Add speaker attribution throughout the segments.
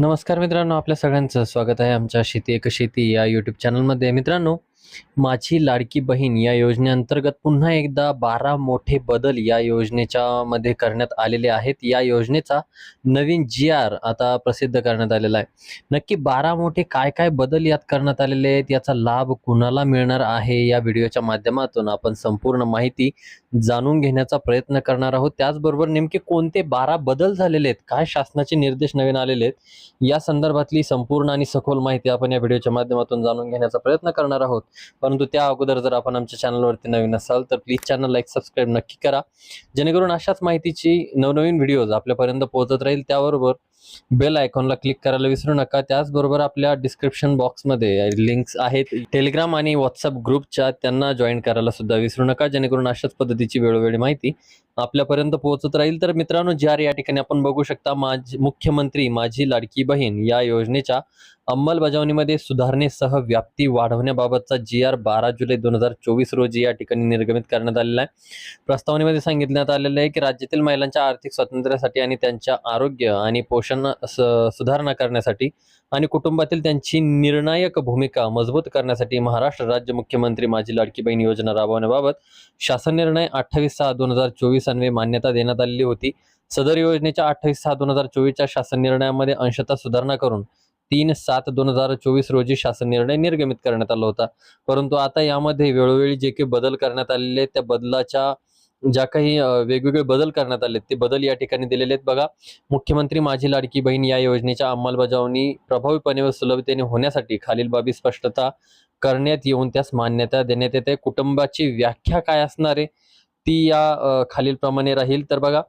Speaker 1: नमस्कार मित्रांनो आपल्या सगळ्यांचं स्वागत आहे आमच्या शेती एक शेती या यूट्यूब चॅनलमध्ये मित्रांनो माझी लाडकी बहीण या योजनेअंतर्गत पुन्हा एकदा बारा मोठे बदल या योजनेच्या मध्ये करण्यात आलेले आहेत. या योजनेचा नवीन जी आर आता प्रसिद्ध करण्यात आलेला आहे. नक्की बारा मोठे काय काय बदल यात करण्यात आलेले आहेत याचा लाभ कुणाला मिळणार आहे? या व्हिडिओच्या माध्यमातून आपण संपूर्ण माहिती जाणून घेण्याचा प्रयत्न करणार आहोत. त्याचबरोबर नेमके कोणते बारा बदल झालेले आहेत काय शासनाचे निर्देश नवीन आलेले आहेत या संदर्भातली संपूर्ण आणि सखोल माहिती आपण या व्हिडिओच्या माध्यमातून जाणून घेण्याचा प्रयत्न करणार आहोत. परंतु त्या अगोदर जर आपण आमच्या चॅनलवरती नवीन असाल तर प्लीज चॅनल लाईक सबस्क्राईब नक्की करा. जेणेकरून अशाच माहितीची नवनवीन व्हिडिओज आपल्यापर्यंत पोहोचत राहील. त्याबरोबर बेल आयकॉनला क्लिक करायला विसरू नका. त्याचबरोबर आपल्या डिस्क्रिप्शन बॉक्समध्ये लिंक्स आहेत. टेलिग्राम आणि व्हॉट्सअप ग्रुपच्या त्यांना जॉईन करायला सुद्धा विसरू नका. जेणेकरून अशाच पद्धतीची वेळोवेळी माहिती आपल्यापर्यंत पोहोचत राहील. तर मित्रांनो ज्या या ठिकाणी आपण बघू शकता माझी मुख्यमंत्री माझी लाडकी बहीण या योजनेच्या अंमलबजावणीमध्ये सुधारणेसह व्याप्ती वाढवण्याबाबतचा जी आर बारा जुलै दोन हजार चोवीस रोजी या ठिकाणी निर्गमित करण्यात आलेला आहे. प्रस्तावनेमध्ये सांगितण्यात आलेलं आहे की राज्यातील महिलांच्या आर्थिक स्वातंत्र्यासाठी आणि त्यांच्या आरोग्य आणि पोषण स- सुधारणा करण्यासाठी आणि कुटुंबातील त्यांची निर्णायक भूमिका मजबूत करण्यासाठी महाराष्ट्र राज्य मुख्यमंत्री माझी लाडकी बहीण योजना राबवण्याबाबत शासन निर्णय अठ्ठावीस सहा दोन हजार चोवीस अन्वये मान्यता देण्यात आलेली होती. सदर योजनेच्या अठ्ठावीस सहा दोन हजार चोवीसच्या शासन निर्णयामध्ये अंशतः सुधारणा करून तीन सात दोन हजार चोवीस रोजी शासन निर्णय निर्गमित करण्यात आला होता. परंतु आता यामध्ये वेळोवेळी जे काही बदल करण्यात आलेले त्या बदलाच्या ज्या काही वेगवेगळे बदल करण्यात आले ते बदल या ठिकाणी दिलेले आहेत. बघा मुख्यमंत्री माझी लाडकी बहीण या योजनेच्या अंमलबजावणी प्रभावीपणे व सुलभतेने होण्यासाठी खालील बाबी स्पष्टता करण्यात येऊन त्यास मान्यता देण्यात येते. कुटुंबाची व्याख्या काय असणार आहे? ती या खालीलप्रमाणे राहील. तर बघा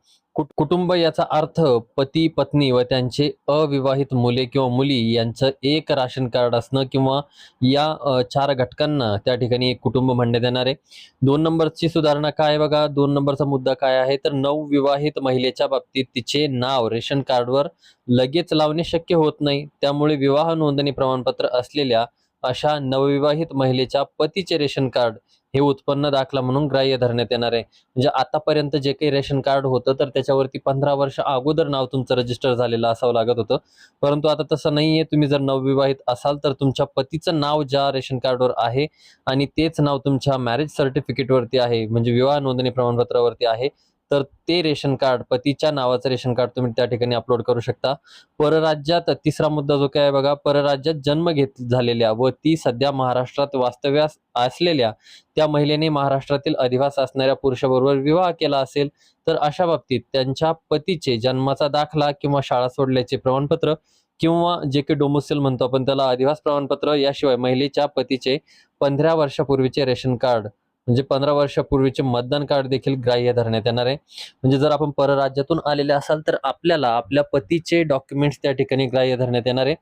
Speaker 1: कुटुंब याचा अर्थ पती पत्नी व त्यांचे अविवाहित मुले किंवा मुली यांचं एक राशन कार्ड असणं किंवा या चार घटकांना त्या ठिकाणी एक कुटुंब म्हणण्यात येणार आहे. दोन नंबरची सुधारणा काय बघा? दोन नंबरचा मुद्दा काय आहे? तर नवविवाहित महिलेच्या बाबतीत तिचे नाव रेशन कार्डवर लगेच लावणे शक्य होत नाही. त्यामुळे विवाह नोंदणी प्रमाणपत्र असलेल्या अशा नवविवाहित महिलेच्या पतीचे रेशन कार्ड हे उत्पन्न दाखला म्हणून ग्राह्य धरण्यात येणार आहे. म्हणजे आतापर्यंत जे काही रेशन कार्ड होतं तर त्याच्यावरती पंधरा वर्ष अगोदर नाव तुमचं रजिस्टर झालेलं असावं लागत होतं. परंतु आता तसं नाहीये. तुम्ही जर नवविवाहित असाल तर तुमच्या पतीचं नाव ज्या रेशन कार्डवर आहे आणि तेच नाव तुमच्या मॅरेज सर्टिफिकेटवरती आहे. म्हणजे विवाह नोंदणी प्रमाणपत्रावरती आहे. तर ते रेशन कार्ड पतीच्या नावाचं रेशन कार्ड तुम्ही त्या ठिकाणी अपलोड करू शकता. परराज्यात तिसरा मुद्दा जो काय आहे बघा परराज्यात जन्म घेत झालेल्या व ती सध्या महाराष्ट्रात वास्तव्यास असलेल्या त्या महिलेने महाराष्ट्रातील अधिवास असणाऱ्या पुरुषाबरोबर विवाह केला असेल तर अशा बाबतीत त्यांच्या पतीचे जन्माचा दाखला किंवा शाळा सोडल्याचे प्रमाणपत्र किंवा जे की डोमोसेल म्हणतो आपण त्याला अधिवास प्रमाणपत्र याशिवाय महिलेच्या पतीचे पंधरा वर्षापूर्वीचे रेशन कार्ड म्हणजे पंधरा वर्षापूर्वीचे मतदान कार्ड देखील ग्राह्य धरण्यात येणार आहे. म्हणजे जर आपण परराज्यातून आलेले असाल तर आपल्याला आपल्या पतीचे डॉक्युमेंट्स त्या ठिकाणी ग्राह्य धरण्यात येणार आहे.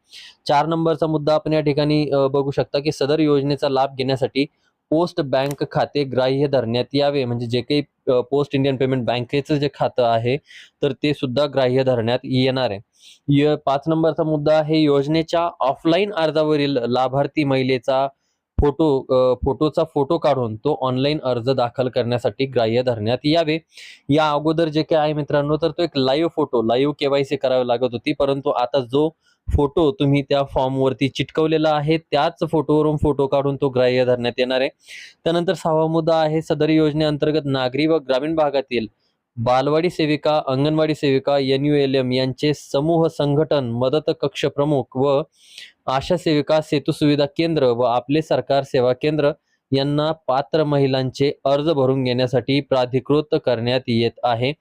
Speaker 1: चार नंबरचा मुद्दा आपण या ठिकाणी बघू शकता की सदर योजनेचा लाभ घेण्यासाठी पोस्ट बँक खाते ग्राह्य धरण्यात यावे. म्हणजे जे काही पोस्ट इंडियन पेमेंट बँकेचं जे खातं आहे तर ते सुद्धा ग्राह्य धरण्यात येणार आहे. य- पाच नंबरचा मुद्दा आहे योजनेच्या ऑफलाईन अर्जावरील लाभार्थी महिलेचा फोटो फोटोचा फोटो काढून तो ऑनलाईन अर्ज दाखल करण्यासाठी ग्राह्य धरण्यात यावे. या अगोदर जे काय आहे मित्रांनो तर तो एक लाईव्ह फोटो लाईव्ह केवायसी करावी लागत होती. परंतु आता जो फोटो तुम्ही त्या फॉर्मवरती चिटकवलेला आहे त्याच फोटोवरून फोटो काढून तो ग्राह्य धरण्यात येणार आहे. त्यानंतर सहावा मुद्दा आहे सदर योजनेअंतर्गत नागरी व ग्रामीण भागातील बालवाडी सेविका अंगणवाडी सेविका एन यू एल एम यांचे समूह संघटन मदत कक्ष प्रमुख व आशा सेविका सेतू सुविधा केंद्र व आपले सरकार सेवा केंद्र यांना पात्र महिलांचे अर्ज भरून घेण्यासाठी प्राधिकृत करण्यात येत आहे.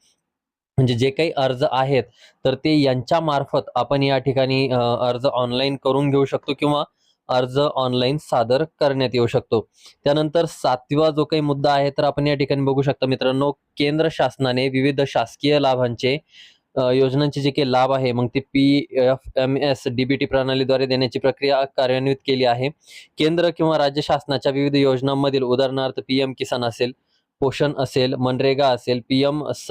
Speaker 1: म्हणजे जे काही अर्ज आहेत तर ते यांच्या मार्फत आपण या ठिकाणी अर्ज ऑनलाईन करून घेऊ शकतो किंवा अर्ज ऑनलाईन सादर करण्यात येऊ शकतो. त्यानंतर सातवा जो काही मुद्दा आहे तर आपण या ठिकाणी बघू शकता मित्रांनो केंद्र शासनाने विविध शासकीय लाभांचे योजनांचे जे काही लाभ आहे मग ते P F M S DBT प्रणालीद्वारे देण्याची प्रक्रिया कार्यान्वित केली आहे. केंद्र किंवा राज्य शासनाच्या विविध योजनांमधील उदाहरणार्थ पी एम किसान असेल पोषण असेल मनरेगा असेल पी एम स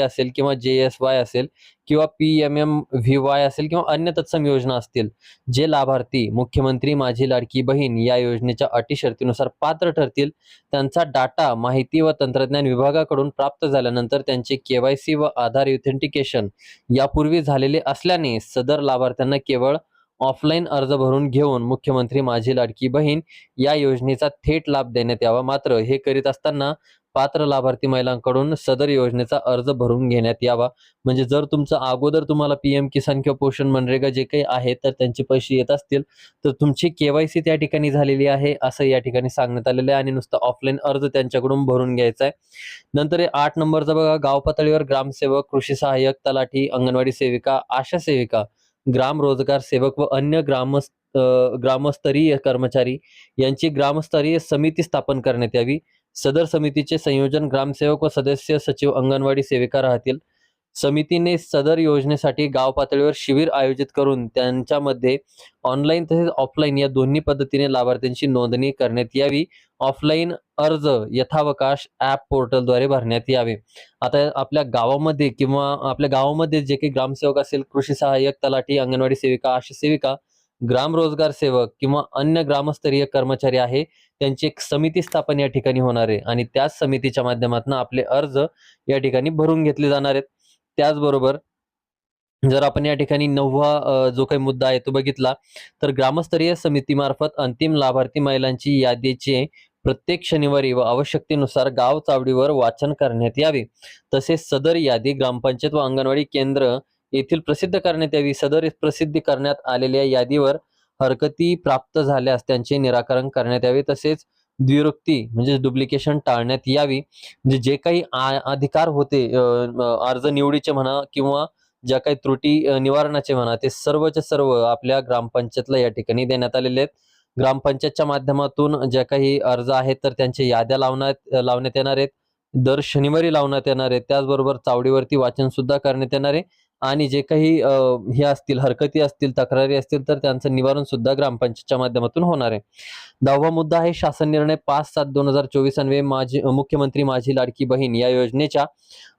Speaker 1: असेल किंवा जे एस वाय असेल किंवा P M M V Y असेल किंवा अन्य तत्सम योजना असतील जे लाभार्थी मुख्यमंत्री माझी लाडकी बहीण या योजनेच्या अटी शर्तीनुसार पात्र ठरतील त्यांचा डाटा माहिती व तंत्रज्ञान विभागाकडून प्राप्त झाल्यानंतर त्यांचे केवायसी व आधार युथेंटिकेशन यापूर्वी झालेले असल्याने सदर लाभार्थ्यांना केवळ ऑफलाईन अर्ज भरून घेऊन मुख्यमंत्री माझी लाडकी बहीण या योजनेचा थेट लाभ देण्यात यावा. मात्र हे करीत असताना पात्र लाभार्थी महिलांकडून सदर योजनेचा अर्ज भरून घेण्यात यावा. म्हणजे जर तुमचं अगोदर तुम्हाला पीएम किसान किंवा पोषण मनरेगा जे काही आहे तर त्यांचे पैसे येत असतील. तर तुमची केवायसी त्या ठिकाणी झालेली आहे असं या ठिकाणी सांगण्यात आलेलं आहे आणि नुसतं ऑफलाईन अर्ज त्यांच्याकडून भरून घ्यायचा आहे. नंतर आठ नंबरचा बघा गाव पातळीवर ग्रामसेवक कृषी सहाय्यक तलाठी अंगणवाडी सेविका आशा सेविका ग्राम रोजगार सेवक व अन्य ग्रामस्थ ग्रामस्तरीय कर्मचारी यांची ग्रामस्तरीय समिती स्थापन करण्यात यावी. सदर समितीचे संयोजन ग्रामसेवक व सदस्य सचिव अंगणवाडी सेविका राहतील. समितीने सदर योजनेसाठी गाव पातळीवर शिबिर आयोजित करून त्यांच्यामध्ये ऑनलाईन तसेच ऑफलाईन या दोन्ही पद्धतीने लाभार्थ्यांची नोंदणी करण्यात यावी. ऑफलाईन अर्ज यथावकाश ॲप पोर्टलद्वारे भरण्यात यावे. आता आपल्या गावामध्ये किंवा आपल्या गावामध्ये जे काही ग्रामसेवक असेल कृषी सहाय्यक तलाठी अंगणवाडी सेविका आशा सेविका ग्राम रोजगार सेवक किंवा अन्य ग्रामस्तरीय कर्मचारी आहे त्यांची एक समिती स्थापन या ठिकाणी होणार आहे आणि त्याच समितीच्या माध्यमातून आपले अर्ज या ठिकाणी भरून घेतले जाणार आहेत. त्याचबरोबर जर आपण या ठिकाणी नववा जो काही मुद्दा आहे तो बघितला तर ग्रामस्तरीय समितीमार्फत अंतिम लाभार्थी महिलांची यादीचे प्रत्येक शनिवारी व आवश्यकतेनुसार गाव चावडीवर वाचन करण्यात यावे. तसेच सदर यादी ग्रामपंचायत व अंगणवाडी केंद्र येथील प्रसिद्ध करण्यात यावी. सदर प्रसिद्धी करण्यात आलेल्या यादीवर हरकती प्राप्त झाल्यास त्यांचे निराकरण करण्यात यावे. तसेच द्विरुक्ती म्हणजे डुप्लिकेशन टाळण्यात यावी. म्हणजे जे काही आ- अधिकार होते अर्ज निवडीचे म्हणा किंवा ज्या काही त्रुटी निवारणाचे म्हणा ते सर्वच्या सर्व आपल्या ग्रामपंचायतला या ठिकाणी देण्यात आलेले आहेत. ग्रामपंचायतच्या माध्यमातून ज्या काही अर्ज आहेत तर त्यांच्या याद्या लावण्यात लावण्यात येणार आहेत. दर शनिवारी लावण्यात येणार आहेत. त्याचबरोबर चावडीवरती वाचन सुद्धा करण्यात येणार आहे. आणि जे काही हे असतील हरकती असतील तक्रारी असतील तर त्यांचं निवारण सुद्धा ग्रामपंचायतच्या माध्यमातून होणार आहे. दहावा मुद्दा आहे शासन निर्णय पाच सात दोन हजार चोवीस अन्वये माझी मुख्यमंत्री माझी लाडकी बहीण या योजनेच्या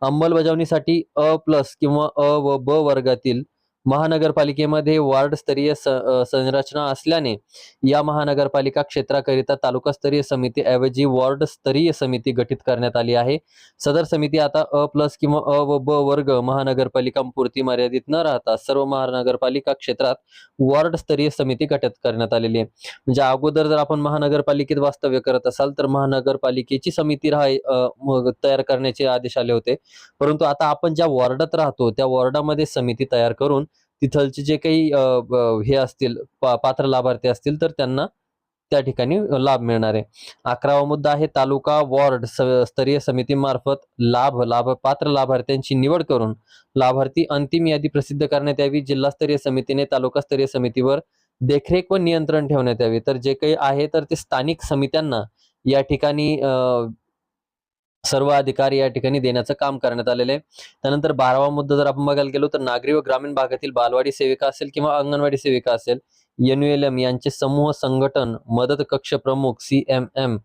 Speaker 1: अंमलबजावणीसाठी अ प्लस किंवा अ व ब वर्गातील महानगरपालिकेमध्ये वार्डस्तरीय संरचना असल्याने या महानगरपालिका क्षेत्राकरिता तालुकास्तरीय समिती ऐवजी वॉर्ड स्तरीय समिती गठीत करण्यात आली आहे. सदर समिती आता अ प्लस किंवा अ व ब वर्ग महानगरपालिकांपुरती मर्यादित न राहता सर्व महानगरपालिका क्षेत्रात वॉर्ड स्तरीय समिती गठीत करण्यात आलेली आहे. म्हणजे अगोदर जर आपण महानगरपालिकेत वास्तव्य करत असाल तर महानगरपालिकेची समिती राहाय तयार करण्याचे आदेश आले होते. परंतु आता आपण ज्या वॉर्डात राहतो त्या वॉर्डामध्ये समिती तयार करून तिथलचे जे काही हे असतील पा- पात्र लाभार्थी असतील तर त्यांना त्या ठिकाणी लाभ मिळणार आहे. अकरावा मुद्दा आहे तालुका वॉर्ड स्तरीय समितीमार्फत लाभ लाभ पात्र लाभार्थ्यांची निवड करून लाभार्थी अंतिम यादी प्रसिद्ध करण्यात यावी. जिल्हास्तरीय समितीने तालुकास्तरीय समितीवर देखरेख व नियंत्रण ठेवण्यात यावे. तर जे काही आहे तर ते स्थानिक समित्यांना या ठिकाणी सर्व अधिकार या ठिकाणी देण्याचं काम करण्यात आलेलं आहे. त्यानंतर बारावा मुद्दा जर आपण बघायला गेलो तर नागरी व ग्रामीण भागातील बालवाडी सेविका असेल किंवा अंगणवाडी सेविका असेल एन यांचे समूह संघटन मदत कक्ष प्रमुख सी एम एम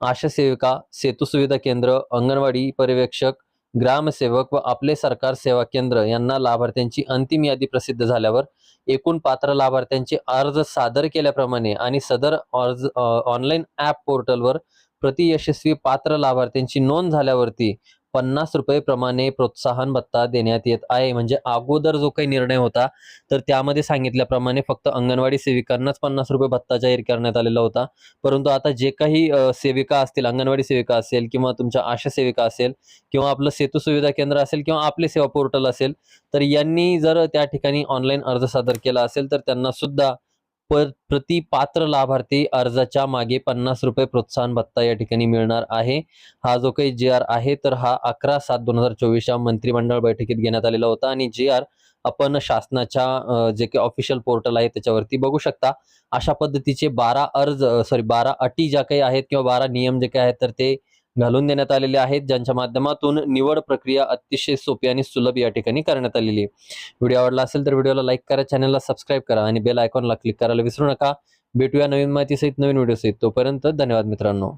Speaker 1: आशा सेविका सेतू सुविधा केंद्र अंगणवाडी पर्यवेक्षक ग्रामसेवक व आपले सरकार सेवा केंद्र यांना लाभार्थ्यांची अंतिम यादी प्रसिद्ध झाल्यावर एकूण पात्र लाभार्थ्यांचे अर्ज सादर केल्याप्रमाणे आणि सदर अर्ज ऑनलाईन ऍप पोर्टलवर प्रति यशस्वी पात्र लाभार्थ्यांची नोंद झाल्यावरती पन्नास रुपये प्रमाणे प्रोत्साहन भत्ता देण्यात येत आहे. म्हणजे अगोदर जो काही निर्णय होता तर त्यामध्ये सांगितल्याप्रमाणे फक्त अंगणवाडी सेविकांनाच पन्नास रुपये भत्ता जाहीर करण्यात आलेला होता. परंतु आता जे काही सेविका असतील अंगणवाडी सेविका असेल किंवा तुमच्या आशा सेविका असेल किंवा आपलं सेतू सुविधा केंद्र असेल किंवा आपले सेवा पोर्टल असेल तर यांनी जर त्या ठिकाणी ऑनलाईन अर्ज सादर केला असेल तर त्यांना सुद्धा पर प्रति पात्र लाभार्थी अर्जाच्या मागे पन्नास रुपये प्रोत्साहन भत्ता या ठिकाणी मिळणार आहे. हा जो काही जे आर आहे तर हा अकरा सात दोन हजार चोवीसच्या मंत्रिमंडळ बैठकीत घेण्यात आलेला होता. आणि जे आर आपण शासनाच्या जे काही ऑफिशियल पोर्टल आहे त्याच्यावरती बघू शकता. अशा पद्धतीचे बारा अर्ज सॉरी बारा अटी ज्या काही आहेत किंवा बारा नियम जे काही आहेत तर ते घालून देण्यात आलेले आहेत ज्यांच्या माध्यमातून निवड प्रक्रिया अतिशय सोपी आणि सुलभ या ठिकाणी करण्यात आलेली आहे. व्हिडिओ आवडला असेल तर व्हिडिओला लाईक करा चॅनलला सबस्क्राईब करा आणि बेल आयकॉनला क्लिक करायला विसरू नका. भेटूया नवीन माहिती सहित नवीन व्हिडिओसहित. तोपर्यंत धन्यवाद मित्रांनो.